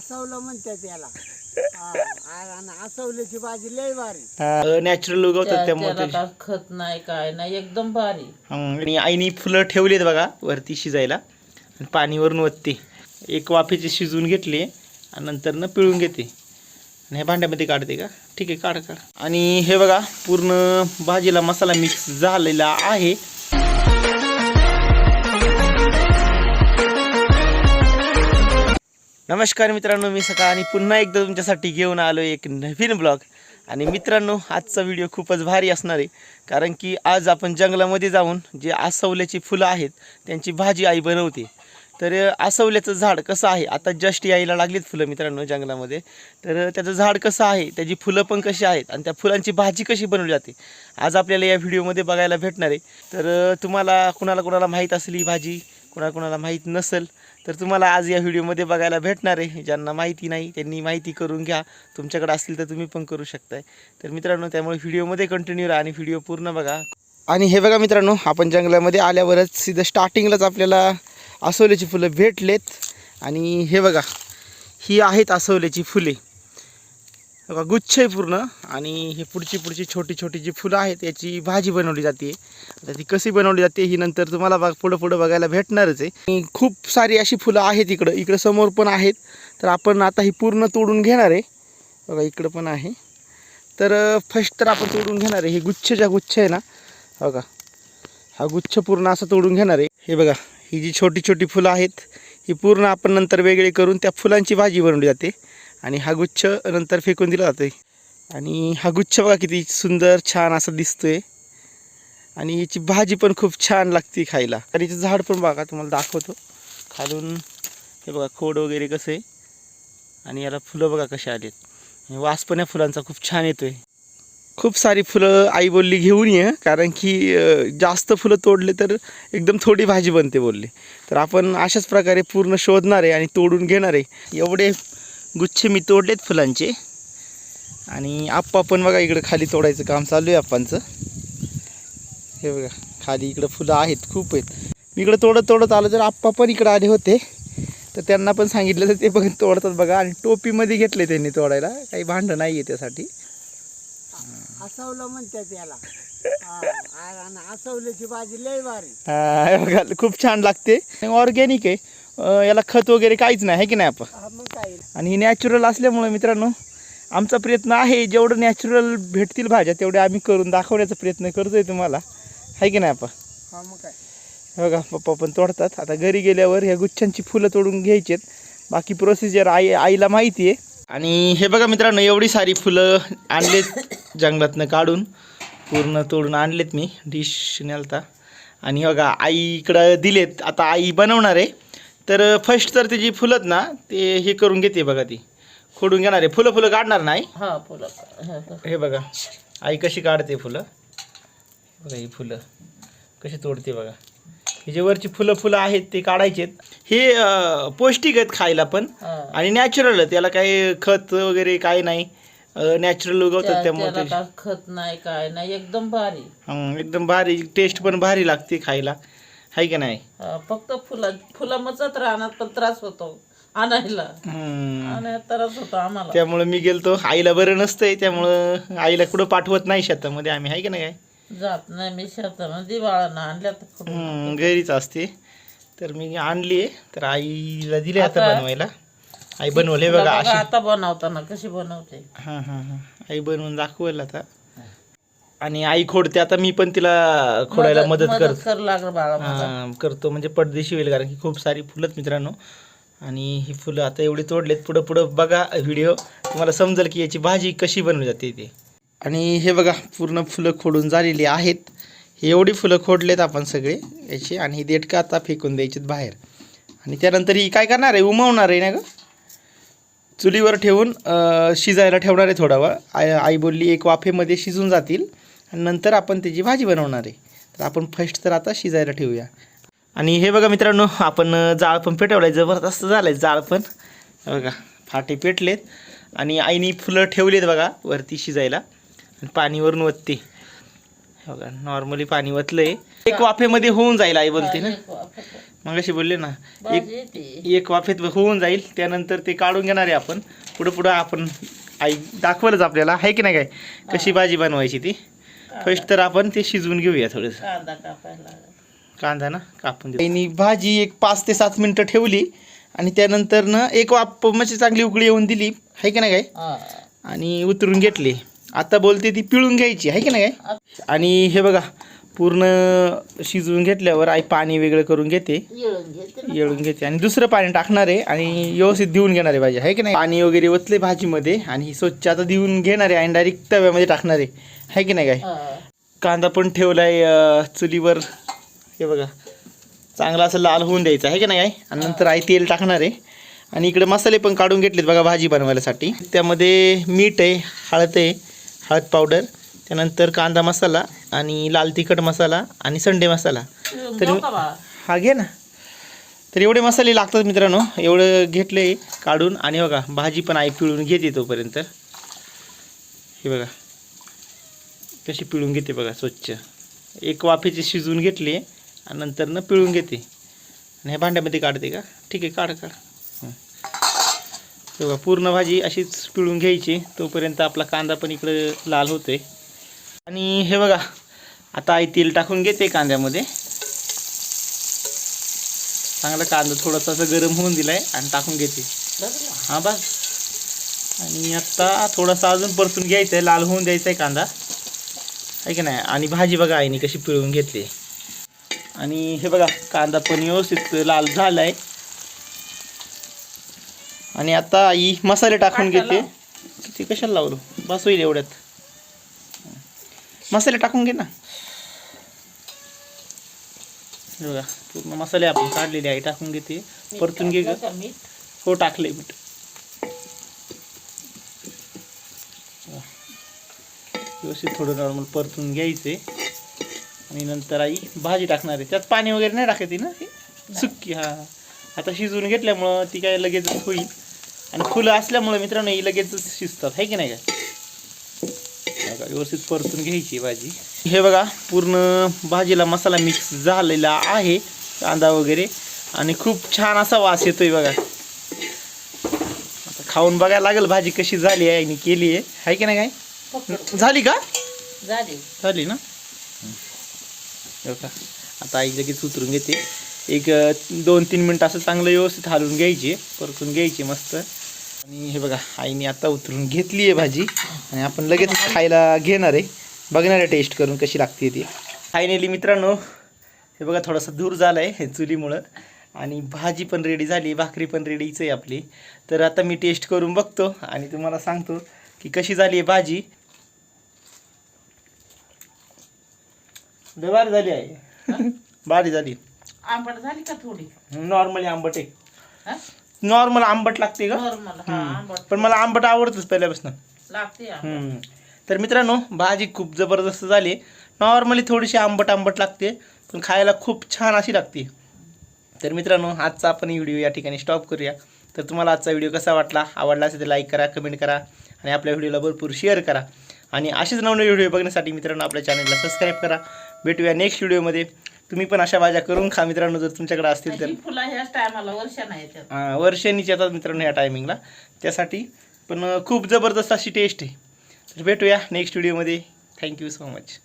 आसवलं म्हणतात त्याला हा, आणि भाजी लय भारी. नॅचरल उगवतात त्यामुळे त्याला ते- काय खत नाही काय नाही एकदम भारी. हं, आणि आईने फुलं ठेवलीत बघा वरती शिजायला. आणि पाणी वरून वतते एक वाफेची शिजवून घेतली आणि नंतर न पिळून घेते. आणि ह्या भांड्यामध्ये काढते का? ठीक आहे काढ काढ. आणि हे बघा पूर्ण भाजीला मसाला मिक्स झालेला आहे. नमस्कार मित्रांनो मी सका आणि पुन्हा एकदा तुमच्यासाठी घेऊन आलो एक नवीन ब्लॉग. आणि मित्रांनो आजचा व्हिडिओ खूपच भारी असणार आहे कारण की आज आपण जंगलामध्ये जाऊन जे आसवल्याची फुलं आहेत त्यांची भाजी आई बनवते. तर आसवल्याचं झाड कसं आहे? आता जस्ट यायला लागलीत फुलं मित्रांनो जंगलामध्ये. तर त्याचं झाड कसं आहे? त्याची फुलं पण कशी आहेत? आणि त्या फुलांची भाजी कशी बनवली जाते? आज आपल्याला या व्हिडिओमध्ये बघायला भेटणार आहे. तर तुम्हाला कुणाला कुणाला माहीत असेल ही भाजी? कुणाला कुणाला माहीत नसेल? तर तुम्हाला आज या व्हिडिओमध्ये बघायला भेटणार आहे. ज्यांना माहिती नाही त्यांनी माहिती करून घ्या. तुमच्याकडे असतील तर तुम्ही पण करू शकताय. तर मित्रांनो त्यामुळे व्हिडिओमध्ये कंटिन्यू राहा आणि व्हिडिओ पूर्ण बघा. आणि हे बघा मित्रांनो आपण जंगलामध्ये आल्यावरच सिधं स्टार्टिंगलाच आपल्याला आसवल्याची फुलं भेटलेत. आणि हे बघा ही आहेत आसवल्याची फुले. बघा गुच्छ आहे पूर्ण. आणि हे पुढची पुढची छोटी छोटी जी फुलं आहेत याची भाजी बनवली जाते. आता ती कशी बनवली जाते ही नंतर तुम्हाला बघ पुढं पुढं बघायला भेटणारच आहे. खूप सारी अशी फुलं आहेत इकडं. इकडं समोर पण आहेत. तर आपण आता ही पूर्ण तोडून घेणार आहे. बघा इकडं पण आहे. तर फर्स्ट तर आपण तोडून घेणार आहे. हे गुच्छ ज्या गुच्छ आहे ना? बघा. हा गुच्छ पूर्ण असा तोडून घेणार आहे. हे बघा ही जी छोटी छोटी फुलं आहेत ही पूर्ण आपण नंतर वेगळे करून त्या फुलांची भाजी बनवली जाते. आणि हा गुच्छ नंतर फेकून दिला जातो आणि हा गुच्छ बघा किती सुंदर छान असं दिसतोय. आणि याची भाजी पण खूप छान लागते खायला. आणि याचं झाड पण बघा तुम्हाला दाखवतो. खालून हे बघा खोड वगैरे कसं आहे. आणि याला फुलं बघा कशी आलेत. आणि वास पण या फुलांचा खूप छान येतोय. खूप सारी फुलं आई बोलली घेऊन ये कारण की जास्त फुलं तोडले तर एकदम थोडी भाजी बनते बोलली. तर आपण अशाच प्रकारे पूर्ण शोधणार आहे आणि तोडून घेणार आहे. एवढे गुच्छ मी तोडलेत फुलांचे. आणि आप्पा पण बघा इकडं खाली तोडायचं काम चालू आहे आप्पांचं. हे बघा खाली इकडं फुलं आहेत खूप आहेत. मी इकडं तोडत तोडत आलो तर आप्पा पण इकडं आले होते तर त्यांना पण सांगितलं तर ते पण तोडतात बघा. आणि टोपीमध्ये घेतले त्यांनी तोडायला. काही भांडं नाही आहे त्यासाठी आसवलं म्हणतात त्याला हा, आणि आसवल्याची भाजी लय भारी. बघा खूप छान लागते. ऑर्गॅनिक आहे. याला खत वगैरे काहीच नाही आहे की नाही आपण हा, आणि नॅचरल असल्यामुळे मित्रांनो आमचा प्रयत्न आहे जेवढं नॅचरल भेटतील भाज्या तेवढे आम्ही करून दाखवण्याचा प्रयत्न करतोय तुम्हाला. आहे की नाही आपण मग काय? बघा पप्पा पण तोडतात. आता घरी गेल्यावर ह्या गुच्छांची फुलं तोडून घ्यायचेत बाकी प्रोसिजर आई आईला माहिती आहे. आणि हे बघा मित्रांनो एवढी सारी फुलं आणलेत जंगलातनं काढून. पूर्ण तोडून आणलेत मी डिश नेलता. आणि बघा आई इकडं दिलेत. आता आई बनवणार आहे. तर फर्स्ट तर त्याची फुलत ना ते हे करून घेते बघा ती. खोडून घेणार आहे. फुलं फुलं काढणार नाही. हा फुलं. हे बघा. आई कशी काढते फुलं? बघा ही फुलं. कशी तोडते बघा. ही जे वरची फुलं फुलं आहेत ते काढायचेत हे पौष्टिक आहेत खायला पण. आणि नॅचरल त्याला काही खत वगैरे काही नाही. नॅचरल उगवतात त्या- त्यामुळे काय खत नाही काय नाही. एकदम भारी. एकदम भारी. टेस्ट पण भारी लागते खायला. आहे की नाही? हा, फक्त फुला फुलामचाच राहणार पण त्रास होतो आणायला. हं. त्रास होतो आम्हाला. त्यामुळं मी गेलतो. आईला बरं नसतंय त्यामुळं आईला कुठं पाठवत नाही शेतामध्ये. आम्ही आहे की नाही काय? जात नाही मी शेतामध्ये बाळांना आणल्या तर कुठून? घरीच असते. तर मी आणली तर आईला दिले आता बनवायला. आई बनवले बघा आता बनवताना कशी बनवते. हां हां हां. आई बनवून दाखवेल आता. आणि आई खोडते आता मी पण तिला खोडायला मदत करतो. कर लागलं बाळा माझा. हां करतो म्हणजे पडदेशी होईल कारण की खूप सारी फुलंत मित्रांनो. आणि ही फुलं आता एवढी तोडलेत. पुढं पुढं बघा व्हिडिओ. तुम्हाला समजेल की याची भाजी कशी बनवली जाते ते. आणि हे बघा पूर्ण फुलं खोडून झालेली आहेत. हे एवढी फुलं खोडलेत आपण सगळे याची आणि ही देठकं आता फेकून द्यायचीत बाहेर. आणि त्यानंतर ही काय करणार आहे? उमवणार आहे ना गं? चुलीवर ठेवून अं, शिजायला ठेवणार आहे थोडा वेळ. आई आई बोलली एक वाफेमध्ये शिजून जातील. आणि नंतर आपण त्याची भाजी बनवणार आहे. तर आपण फर्स्ट तर आता शिजायला ठेवूया. आणि हे बघा मित्रांनो आपण जाळ पण पेटवलं आहे जबरदस्त झालं आहे जाळ पण. हे बघा फाटे पेटलेत. आणि आईने फुलं ठेवलेत बघा वरती शिजायला. आणि पाणी वरून वतते. हे बघा नॉर्मली पाणी वतलंय. एक वाफेमध्ये होऊन जाईल आई बोलते ना. मग अशी बोलले ना एक एक वाफेत होऊन जाईल. त्यानंतर ते काढून घेणार आहे आपण. पुढं पुढं आपण आई दाखवलंच आपल्याला. आहे की नाही काय? कशी भाजी बनवायची ती? फर्स्ट तर आपण ते शिजवून घेऊया थोडंसं. कांदा कापायला लागेल. कांदा ना कापून देऊ आईनी भाजी एक पाच ते सात मिनटं ठेवली. आणि त्यानंतर ना एक वाप म्हणजे चांगली उकळी येऊन दिली. आहे की नाही काय? हा. आणि उतरून घेतली. आता बोलते ती पिळून घ्यायची. आहे की नाही काय? आणि हे बघा पूर्ण शिजवून घेतल्यावर आई पाणी वेगळं करून घेते. येळून घेते ना. येळून घेते. आणि दुसरं पाणी टाकणार आहे आणि व्यवस्थित देऊन घेणार आहे भाजी. आहे की नाही? पाणी वगैरे ओतले भाजीमध्ये आणि स्वच्छ आता देऊन घेणार आहे आणि डायरेक्ट तव्यामध्ये टाकणार आहे. आहे की नाही काय? हा. कांदा पण ठेवलाय अं, चुलीवर. हे बघा. चांगला असं लाल होऊन द्यायचं. आहे की नाही काय? आणि नंतर आई तेल टाकणार आहे. आणि इकडे मसाले पण काढून घेतलेत बघा भाजी बनवायसाठी. त्यामध्ये मीठ आहे हळद आहे हळद पावडर. त्यानंतर कांदा मसाला आणि लाल तिखट मसाला आणि संडे मसाला. तरी-? हा घे ना. तर एवढे मसाले लागतात मित्रांनो. एवढं घेतले काढून आणि बघा भाजी पण आई पिळून घेते तोपर्यंत. हे बघा. कशी पिळून घेते बघा स्वच्छ. एक वाफेची शिजवून घेतली आणि नंतर न पिळून घेते. आणि ह्या भांड्यामध्ये काढते का? ठीक आहे काढ काढ. बघा पूर्ण भाजी अशीच पिळून घ्यायची. तोपर्यंत आपला कांदा पण इकडे लाल होतोय. आणि हे बघा आता आई तेल टाकून घेते कांद्यामध्ये. चांगला कांदा थोडासा असं गरम होऊन दिलाय आणि टाकून घेते? हा बस. आणि आता थोडासा अजून परतून घ्यायचं आहे लाल होऊन द्यायचा आहे कांदा. आहे की नाही? आणि भाजी बघा आईने कशी पिळून घेतली. आणि हे बघा कांदा पण व्यवस्थित लाल झाला आहे आणि आता आई मसाले टाकून घेते. किती कशाला लावलो? बस होईल एवढ्यात. मसाले टाकून घे ना. हे बघा पूर्ण मसाले आपण काढलेले आहे टाकून घेते. परतून घे ग. टाकलं का मीठ? हो टाकले मीठ. व्यवस्थित थोडं नॉर्मल परतून घ्यायचे. आणि नंतर आई भाजी टाकणार आहे. त्यात पाणी वगैरे नाही टाकायची ना? हे? सुक्की हा. आता शिजवून घेतल्यामुळं ती काय लगेच होईल. आणि फुलं असल्यामुळं मित्रांनो ही लगेचच शिजतात. आहे की नाही काय बघा, व्यवस्थित परतून घ्यायची भाजी. हे बघा पूर्ण भाजीला मसाला मिक्स झालेला आहे कांदा वगैरे. आणि खूप छान असा वास येतोय बघा. आता खाऊन बघायला लागेल भाजी कशी झाली आहे आणि केली आहे. आहे की नाही काय. झाली का? झाली. झाली ना? हो का आता आई लगेच उतरून घेते. एक दोन तीन मिनटं असं चांगलं व्यवस्थित हलवून घ्यायची परतून घ्यायची मस्त. आणि हे बघा आईने आता उतरून घेतली आहे भाजी आणि आपण लगेच खायला घेणार आहे. बघणार आहे टेस्ट करून कशी लागते ती. फायनली मित्रांनो हे बघा थोडासा दूर झाला आहे चुलीमुळं. आणि भाजी पण रेडी झाली भाकरी पण रेडीच आहे आपली. तर आता मी टेस्ट करून बघतो आणि तुम्हाला सांगतो की कशी झाली आहे भाजी. भारी झाली आहे. भारी झाली. आंबट झाली का थोडी? नॉर्मली आंबट आहे? नॉर्मल आंबट लागते का? नॉर्मल हा आंबट. पण मला आंबट आवडतच पहिल्यापासून. लागते आंबट. हम्म. तर मित्रांनो भाजी खूप जबरदस्त झाली. नॉर्मली थोडीशी आंबट आंबट लागते पण खायला खूप छान अशी लागते. तर मित्रांनो आजचा आपण व्हिडिओ या ठिकाणी स्टॉप करूया. तर तुम्हाला आजचा व्हिडिओ कसा वाटला? आवडला असेल तर लाईक करा कमेंट करा आणि आपल्या व्हिडिओला भरपूर शेअर करा. आणि असेच नवनवे व्हिडिओ बघण्यासाठी मित्रांनो आपल्या चॅनलला सबस्क्राईब करा. भेटूया नेक्स्ट व्हिडिओमध्ये तुम्ही पण अशा भाज्या करून खा मित्रांनो जर तुमच्याकडे असतील तर. ही फुलं ह्याच टायमाला वर्षानं येतात वर्षांनीच येतात मित्रांनो या टायमिंगला त्यासाठी पण खूप जबरदस्त अशी टेस्ट आहे. तर भेटूया नेक्स्ट व्हिडिओमध्ये थँक्यू सो मच